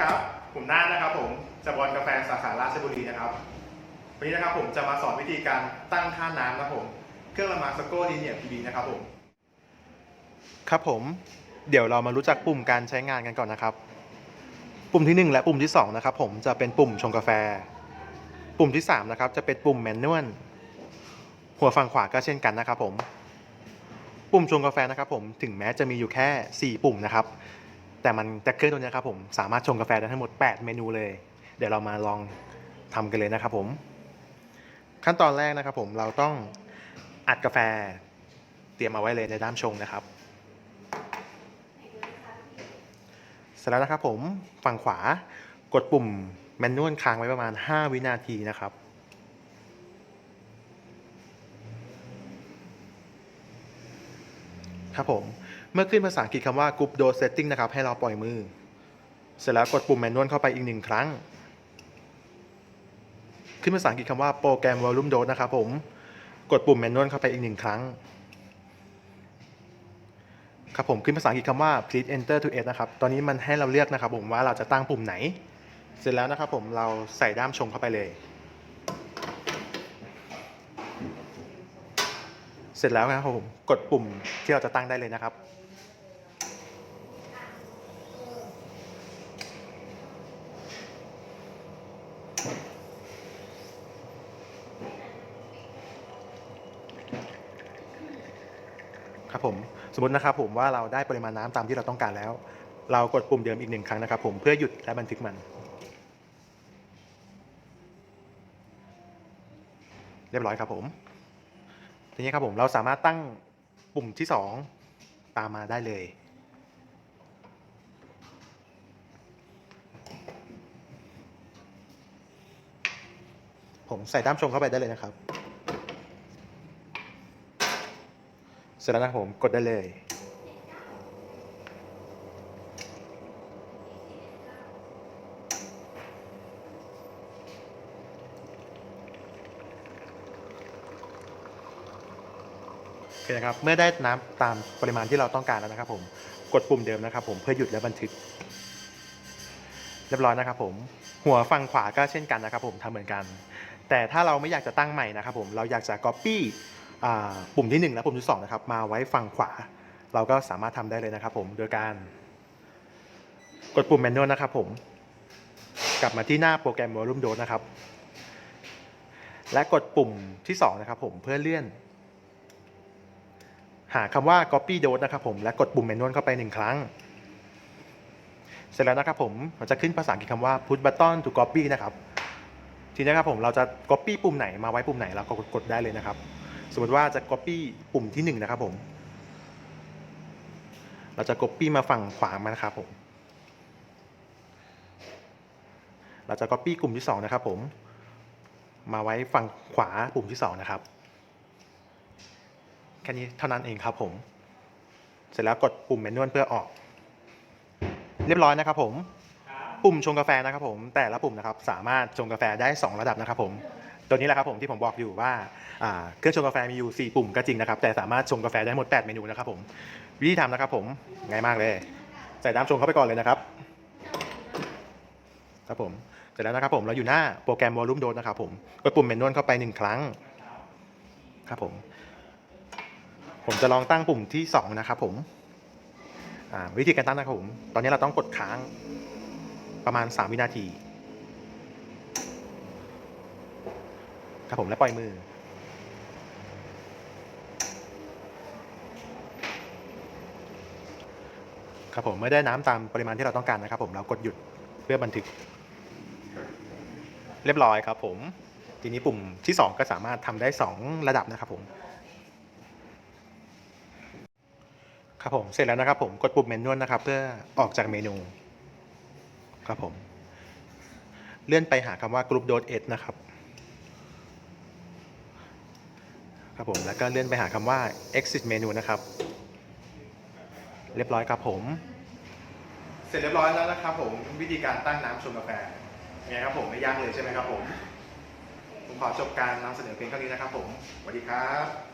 ครับ ผมน้านะครับผมจากบอลกาแฟสาขาราชบุรีนะครับ วันนี้นะครับผมจะมาสอนวิธีการตั้งค่าน้ำนะครับผม เครื่องละมาสโกดีเนียพีบีนะครับผม ครับผม เดี๋ยวเรามารู้จักปุ่มการใช้งานกันก่อนนะครับ ปุ่มที่ 1 และปุ่มที่ 2 นะครับผมจะเป็นปุ่มชงกาแฟ ปุ่มที่ 3 นะครับ จะเป็นปุ่มแมนนวล หัวฝั่งขวาก็เช่นกันนะครับผม ปุ่มชงกาแฟนะครับผม ถึงแม้จะมีอยู่แค่ 4 ปุ่มนะครับ แต่มันแต่เครื่องตัวนี้ครับผมสามารถชงกาแฟได้ทั้งหมด 8 เมนูเลย เดี๋ยวเรามาลองทำกันเลยนะครับผม ขั้นตอนแรกนะครับผมเราต้องอัดกาแฟเตรียมเอาไว้เลยในด้ามชงนะครับ เสร็จแล้วนะครับผมฝั่งขวากดปุ่มแมนนวลค้างไว้ประมาณ 5 วินาทีนะครับ ครับผม เมื่อขึ้นภาษาอังกฤษคำว่า group dose setting นะครับ ให้เราปล่อยมือ เสร็จแล้วกดปุ่มแมนนวลเข้าไปอีกหนึ่งครั้ง ขึ้นภาษาอังกฤษคำว่าโปรแกรม volume dose นะครับผม กดปุ่มแมนนวลเข้าไปอีกหนึ่งครั้ง ครับผมขึ้นภาษาอังกฤษคำว่า please enter to edge นะครับ ตอนนี้มันให้เราเลือกนะครับผมว่าเราจะตั้งปุ่มไหน เสร็จแล้วนะครับผมเราใส่ด้ามชงเข้าไปเลย เสร็จแล้วนะครับผมกดปุ่มที่เราจะตั้งได้เลยนะครับ ครับผมสมมตินะครับผมว่าเราได้ปริมาณน้ำตามที่เราต้องการแล้ว เรากดปุ่มเดิมอีกหนึ่งครั้งนะครับ ผมเพื่อหยุดและบันทึกมัน เรียบร้อยครับผม ทีนี้ครับผมเราสามารถตั้งปุ่มที่ 2 ตามมาได้เลย ผมใส่ด้ามชงเข้าไปได้เลยนะครับ เสร็จแล้วนะผมกดได้เลย โอเค นะครับ เมื่อได้น้ำตามปริมาณที่เราต้องการแล้วนะครับ ผม กดปุ่มเดิมนะครับ ผมเพื่อหยุดและบันทึก เรียบร้อยนะครับ ผม หัวฝั่งขวาก็เช่นกันนะครับ ผมทำเหมือนกัน แต่ถ้าเราไม่อยากจะตั้งใหม่นะครับ ผม เราอยากจะ copy ปุ่มที่ 1 และปุ่มที่2นะครับ มาไว้ฝั่งขวา เราก็สามารถทำได้เลยนะครับ ผม โดยการกดปุ่มแมนนวลนะครับ ผม กลับมาที่หน้าโปรแกรม Volume Dose นะครับ และกดปุ่มที่ 2 นะครับ ผมเพื่อเลื่อน หาคำว่า copy dose นะครับผมและกดปุ่มแมนนวลเข้าไปหนึ่งครั้ง เสร็จแล้วนะครับผมมันจะขึ้นภาษาอังกฤษคำว่า put button to copy นะครับทีนี้ครับผมเราจะ copy ปุ่มไหนมาไว้ปุ่มไหนเราก็กดได้เลยนะครับ สมมติว่าจะ copy ปุ่มที่ 1 นะครับผม เราจะ copy มาฝั่งขวามานะครับผมเราจะ copy กลุ่มที่ 2 นะครับผม มาไว้ฝั่งขวาปุ่มที่ 2 นะครับ ค่นี้เท่านั้นเองครับผม เสร็จแล้วกดปุ่มแมนนวลเพื่อออก เรียบร้อยนะครับผมปุ่มชงกาแฟนะครับผมแต่ละปุ่มนะครับสามารถชงกาแฟได้ 2 ระดับนะครับผมตัวนี้แหละครับผมที่ผมบอกอยู่ว่าเครื่องชงกาแฟมีอยู่ 4 ปุ่มก็จริงนะครับ แต่สามารถชงกาแฟได้หมด 8 เมนูนะครับผมวิธีทำนะครับผมง่ายมากเลย ใส่น้ำชงเข้าไปก่อนเลยนะครับครับผมเสร็จแล้วนะครับผมเราอยู่หน้าโปรแกรม Volume Dose นะครับผมกดปุ่มแมนนวลเข้าไปหนึ่งครั้งครับผม ผมจะลองตั้งปุ่มที่ 2 นะครับผมวิธีการตั้งนะครับผม ตอนนี้เราต้องกดค้างประมาณ 3 วินาทีครับผมและปล่อยมือ ครับผมเมื่อได้น้ำตามปริมาณที่เราต้องการนะครับ ผมเรากดหยุดเพื่อบันทึก เรียบร้อยครับผม ทีนี้ปุ่มที่ 2 ก็สามารถทำได้ 2 ระดับนะครับผม ครับผมเสร็จแล้วนะครับผมกดปุ่มเมนนวลนะครับ เพื่อออกจากเมนูครับผม เลื่อนไปหาคำว่า group dot s นะครับครับผมแล้วก็เลื่อนไปหาคำว่า exit menu นะครับ เรียบร้อยครับผม เสร็จเรียบร้อยแล้วนะครับผมวิธีการตั้งน้ำชงกาแฟไงครับผมไม่ยากเลยใช่ไหมครับผมผมขอจบการนำเสนอเพียงเท่านี้นะครับผมสวัสดีครับ